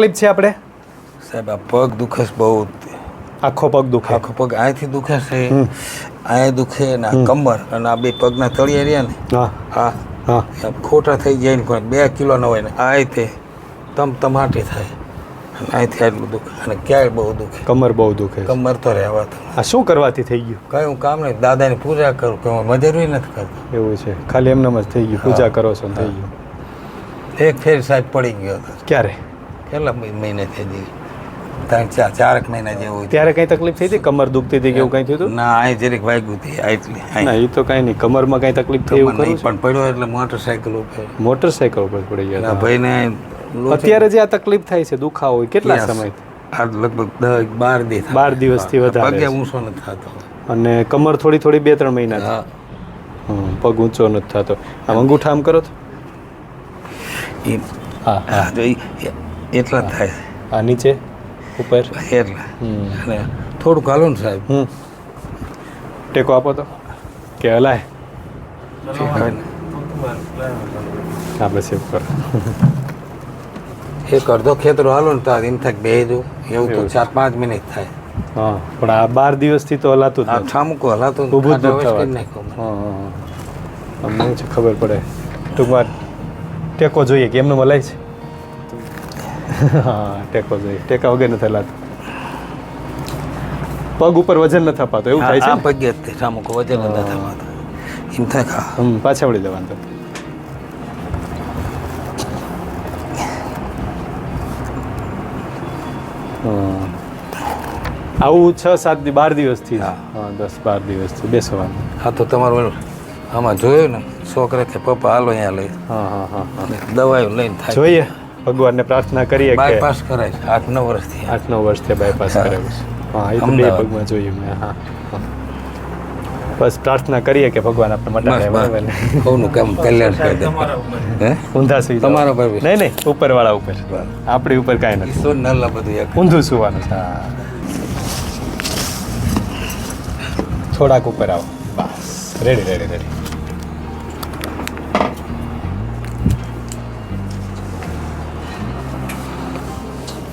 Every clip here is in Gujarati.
તકલીફ છે આપણે? સાહેબ આ પગ દુખે છે બહુ. આખો પગ દુખે? આખો પગ અહીંથી દુખે છે અહીંયા દુખે અને આ કમર અને આ બે પગના તળિયા રહ્યા ને. હા. હા. ખોટા થઈ જાય ને કોઈ બે કિલો ન હોય ને આ તે તમ તમાટી થાય. અહીંથી આટલું દુખે અને ક્યાંય બહુ દુખે. કમર બહુ દુખે કમર તો રહેવા તો આ શું કરવાથી થઈ ગયું? કઈ હું કામ નહીં દાદાની પૂજા કરું કે હું મજૂરી નથી કરતો. એવું છે. ખાલી એમનેમ જ થઈ ગયું. પૂજા કરો છો થઈ ગયું. એક ફેર સાહેબ પડી ગયો હતો. ક્યારે? કેટલા મહિ- મહિને થઈ હતી ત્રણ ચાર ચારક મહિના જેવું ત્યારે કઈ તકલીફ થઈ હતી? કમર દુખતી હતી કે એવું કઈ થયું હતું? ના અહીં જરીક વાગ્યું હતી આટલી ના એ તો કઈ નહીં. કમરમાં કઈ તકલીફ થઈ એવું નહીં, પણ પડ્યો એટલે મોટરસાયકલ ઉપર. મોટરસાયકલ ઉપર પડી ગયા. ભાઈને અત્યારે જે આ તકલીફ થાય છે દુખાવો હોય કેટલા સમય? આ લગભગ દસ બાર દિવસ બાર દિવસથી વધારે પગે ઊંચો નથી થતો. અને કમર થોડી થોડી બે ત્રણ મહિના પગ ઊંચો નથી થતો. આમ અંગૂઠા આમ કરો તો? હા. હા જો એટલા જ થાય. આ નીચે? ઉપર? એટલા. હમ. અને થોડુંક હાલો ને સાહેબ. હમ. ટેકો આપો તો. કે હલાય. હા બસ એવું કરો. એક અડધો ખેતરો હાલો ને તો એમ થાય બે જો એવું તો ચાર પાંચ મિનિટ થાય. હા પણ આ બાર દિવસથી તો હલાતું આ નથી. હલાતું ઊભું જ હા, હા અમને ખબર પડે. ટૂંકમાં ટેકો જોઈએ કે એમનું મલાય છે? હા ટેકો જોઈએ. ટેકા વગર નથી હલાતું પગ ઉપર વજન નથી અપાતો એવું થાય છે? પગે જ તે વજન નથી થવાતું. એમ થાય કે હમ પાછા વળી જવાનું તો. આવું છ સાત બાર દિવસથી હા. દસ બાર દિવસથી બેસવાનું. હા તો તમારું આમાં જોયું ને? છોકરા કે પપ્પા હાલો અહીંયા લઈ. હા હા હા દવાઓ લઈને જોઈએ. ભગવાનને પ્રાર્થના કરીએ કે બાયપાસ કરાય છે. આઠ નવ વર્ષથી આઠ નવ વર્ષથી બાયપાસ હા. છે. હા એ તો બે પગમાં જોયું મેં હા. બસ પ્રાર્થના કરીએ કે ભગવાન આપણે મટાડે બરાબર ને બસ કામ કલ્યાણ કરી દે. હે? ઊંધા સુઈ તમારો પર. નહીં નહીં ઉપરવાળા ઉપર. આપણી ઉપર કાંઈ નથી. સો નલ્લા બધું એક. ઊંધું સુવાનું. છે હા. થોડાક ઉપર આવો. બસ. રેડી રેડી રેડી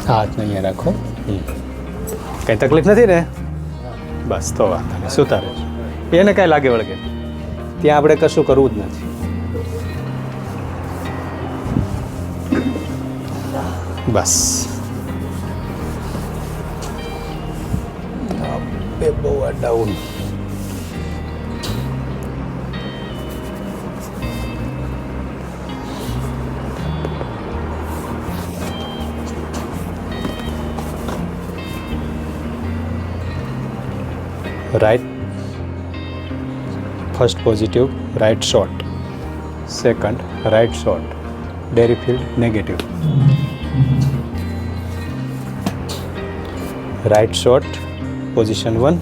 હાથ અહીંયા રાખો. કંઈ તકલીફ નથી ને? બસ તો વાંધો નહીં. સુતા એને કાંઈ લાગે વળગે. ત્યાં આપણે કશું કરવું જ નથી. બસ. બે બહુ આ down first positive right short second right short dairy field negative right short position 1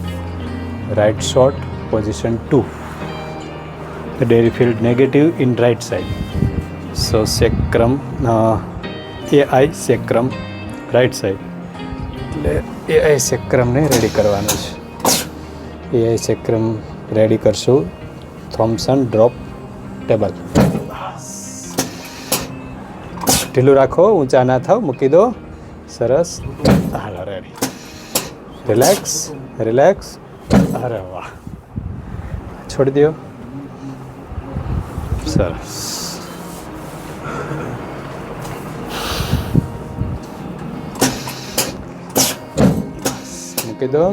right short position 2 the dairy field negative in right side so sacrum uh, ai sacrum right side એટલે એઆઈ સેક્રમને રેડી કરવાનું છે એઆઈ સેક્રમ રેડી કરશું થોમ્સન ડ્રોપ ટેબલ ઢીલું રાખો ઊંચા ના થાવ મૂકી દો સરસ હાલો રેડી રિલેક્સ રિલેક્સ અરે વાહ છોડી દો સરસ મૂકી દો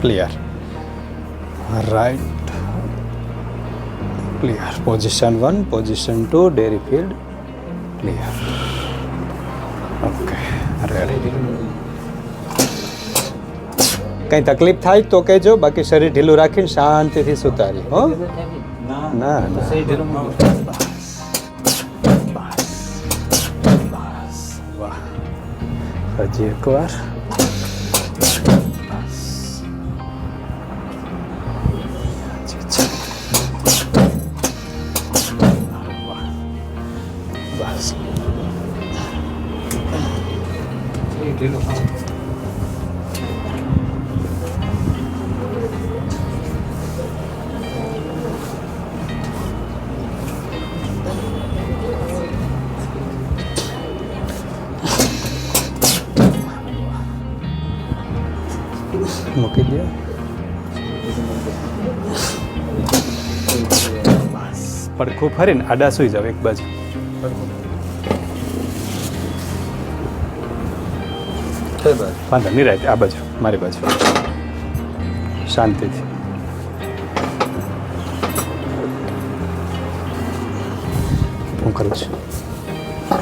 clear right clear position 1 position 2 dairy field clear okay ready કંઈ તકલીફ થાય તો કહેજો બાકી શરીર ઢીલું રાખીને શાંતિથી સુતારી હો ના ના બસ વાહ હજી એકવાર મૂકી દો. બસ પડખું ફરીને આડા સુઈ જાવ એક બાજુ. વાંધો નહીં રાહતે આ બાજુ મારી બાજુ. શાંતિથી. હું કરું છું.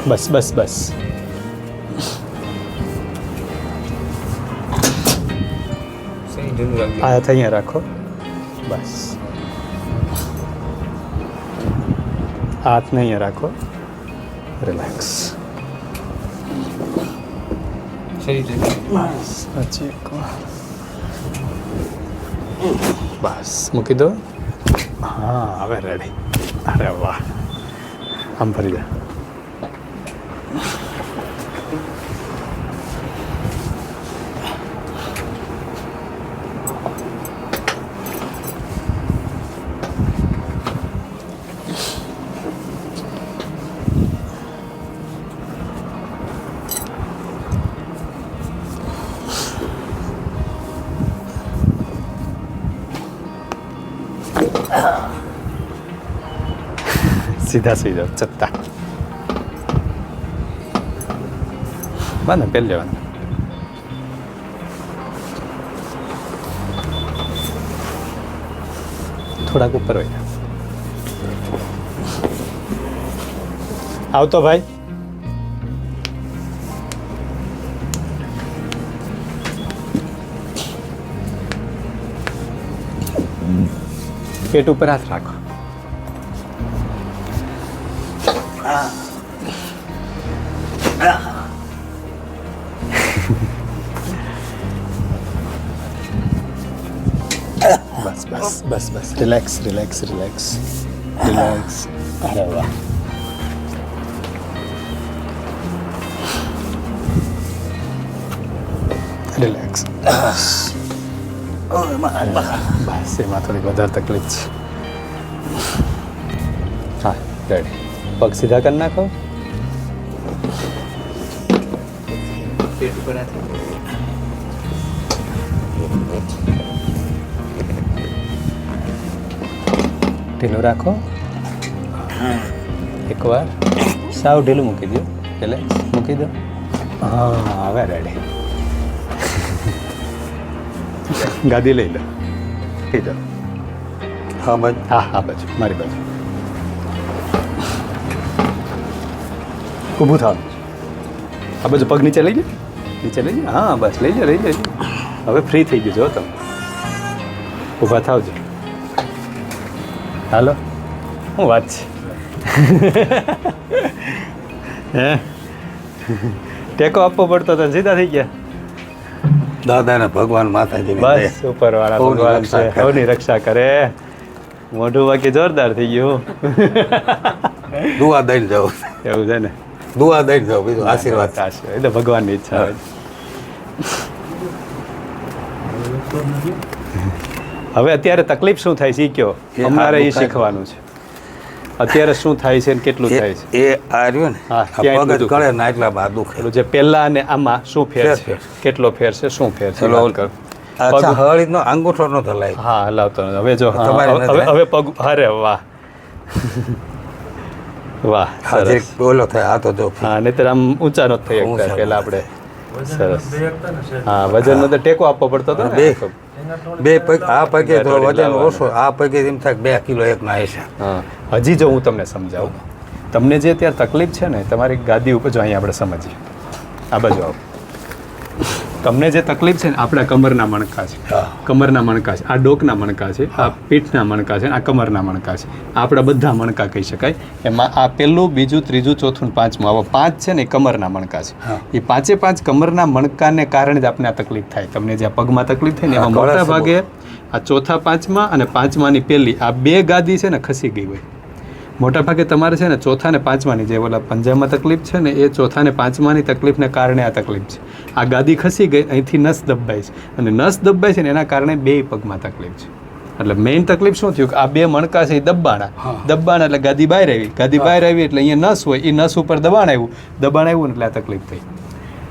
બસ બસ બસ. ઢીલું રાખજો. આ અહીંયા રાખો બસ હાથને અહીંયા રાખો રિલેક્સ ઢીલું. બસ મૂકી દો હા હવે રેડી અરે વાહ આમ ફરી જા સીધા જાઓ ચત્તા બને પહેરી લેવાનું. થોડાક ઉપર હોય. આવતો ભાઈ. પેટ ઉપર હાથ રાખો. બસ બસ બસ રિલેક્સ રિલેક્સ રિલેક્સ રિલેક્સ અરે વાહ રિલેક્સ બસ બસ એમાં થોડીક વધારે તકલીફ છે હા રેડી પગ સીધા કરી નાખો પેટ ઉપર ઢીલું રાખો. એકવાર સાવ ઢીલું મૂકી દો એટલે મૂકી દો હા હવે રેડી ગાદી લઈ લો. લઈ જાઓ. હા બાજુ હા હા બાજુ મારી બાજુ. ઊભું થવાનું આ બાજુ પગ નીચે લઈ જાય નીચે લઈ જાય હા બસ. લઈ જાય લઈ જાઓ હવે ફ્રી થઈ ગયું જો તમે. ઊભા થાવજો હાલો. શું વાત છે. હે? ટેકો આપવો પડતો તો સીધા થઈ ગયા. દાદાને ભગવાન માતાજીની બસ. ઉપરવાળા ભગવાન છે સૌની રક્ષા કરે. મોઢું બાકી જોરદાર થઈ ગયું. દુઆ દઈને જાઓ. એવું છે ને? દુઆ દઈને જાઓ બીજું આશીર્વાદ. થશે એટલે ભગવાનની ઈચ્છા હોય. હવે અત્યારે તકલીફ શું થાય છે? કયો. અમારે એ શીખવાનું છે. અત્યારે શું થાય છે ને કેટલું થાય છે? એ આર્યું ને હા, પગ જ એટલું એટલા બા દુખે. જે પહેલા અને આમાં શું ફેર છે? કેટલો ફેર છે? શું ફેર છે? અચ્છા પગ- હળી નો અંગૂઠો નો હલાય હા હલાવતો નથી. હવે જો તમારે હવે- હવે પગ અરે વાહ. વાહ સરસ. ઓલો થાય આ તો જો. હા નહીતર આમ ઊંચા નો થઈ શકતા ઊંચા પહેલા આપણે. સરસ હા વજન નો તો ટેકો આપવો પડતો હતો ને. બે. પગ આ પગે તો વજન ઓછો આ પગે એમ થાય બે કિલો એક ના હશે હજી જો હું તમને સમજાવું. તમને જે અત્યારે તકલીફ છે ને તમારી ગાદી ઉપર જો અહીંયા આપણે સમજીએ. આ બાજુ આવો. તમને જે તકલીફ છે ને આપણા કમરના મણકા છે. કમરના મણકા છે. આ ડોકના મણકા છે આ પીઠના મણકા છે આ કમરના મણકા છે. આપણા બધા મણકા કહી શકાય. એમાં આ પહેલું બીજું ત્રીજું ચોથું પાંચમું આવા પાંચ છે ને એ કમરના મણકા છે. એ પાંચે પાંચ કમરના મણકાને કારણે જ આપણે આ તકલીફ થાય. તમને જે પગમાં તકલીફ થાય ને એમાં મોટા ભાગે આ ચોથા પાંચમા અને પાંચમાની પહેલી આ બે ગાદી છે ને ખસી ગઈ હોય. મોટા ભાગે તમારે છે ને ચોથા ને પાંચમાની જે ઓલા પંજામાં તકલીફ છે ને એ ચોથા ને પાંચમાની તકલીફને કારણે આ તકલીફ છે. આ ગાદી ખસી ગઈ અહીંથી નસ દબાય છે. અને નસ દબાય છે ને એના કારણે બે પગમાં તકલીફ છે. એટલે મેઇન તકલીફ શું થયું? કે આ બે મણકા છે એ દબાણા. દબાણ દબાણા એટલે ગાદી બહાર આવી. ગાદી બહાર આવી એટલે અહીંયા નસ હોય. એ નસ ઉપર દબાણ આવ્યું. દબાણ આવ્યું એટલે આ તકલીફ થઈ.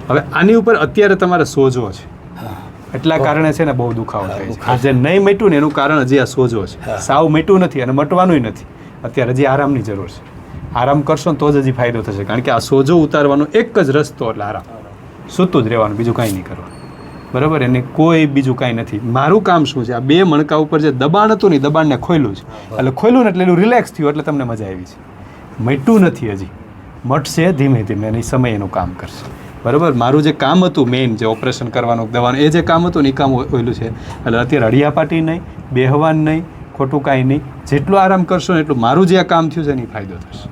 હવે આની ઉપર અત્યારે તમારે સોજો છે. એટલા કારણે છે ને બહુ દુખાવો થાય છે. જે નહીં મટ્યું ને એનું કારણ હજી આ સોજો છે. સાવ મટ્યું નથી અને મટવાનું નથી. અત્યારે હજી આરામની જરૂર છે. આરામ કરશો ને તો જ હજી ફાયદો થશે. કારણ કે આ સોજો ઉતારવાનો એક જ રસ્તો એટલે આરામ. સૂતું જ રહેવાનું, બીજું કાંઈ નહીં કરવાનું. બરાબર? એને કોઈ બીજું કાંઈ નથી. મારું કામ શું છે? આ બે મણકા ઉપર જે દબાણ હતું ને દબાણને ખોલ્યું છે. એટલે ખોલ્યું ને એટલે એનું રિલેક્સ થયું એટલે તમને મજા આવી છે. મટ્યું નથી હજી. મટશે ધીમે ધીમે અને સમય એનું કામ કરશે. બરાબર? મારું જે કામ હતું મેઇન જે ઓપરેશન કરવાનું, દવાનું, એ જે કામ હતું ને, એ કામ ઓયલું છે. એટલે અત્યારે હળિયાપાટી નહીં, બેહવાન નહીં ખોટું કાંઈ નહીં. જેટલું આરામ કરશો ને એટલું મારું જે આ કામ થયું છે એની ફાયદો થશે.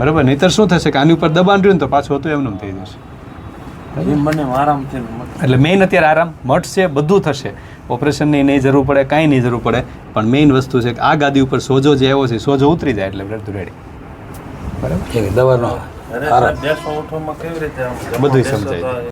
બરાબર? નહીતર શું થશે કે આની ઉપર દબાણ રહ્યું ને તો પાછું હતું એમનું થઈ જશે. મને એટલે મેઇન અત્યારે આરામ મટશે બધું થશે. ઓપરેશનની નહીં જરૂર પડે કાંઈ નહીં જરૂર પડે. પણ મેઇન વસ્તુ છે કે આ ગાદી ઉપર સોજો જે આવ્યો છે સોજો ઉતરી જાય એટલે બધું રેડી બરાબર? દવાનો બધુંય સમજાય.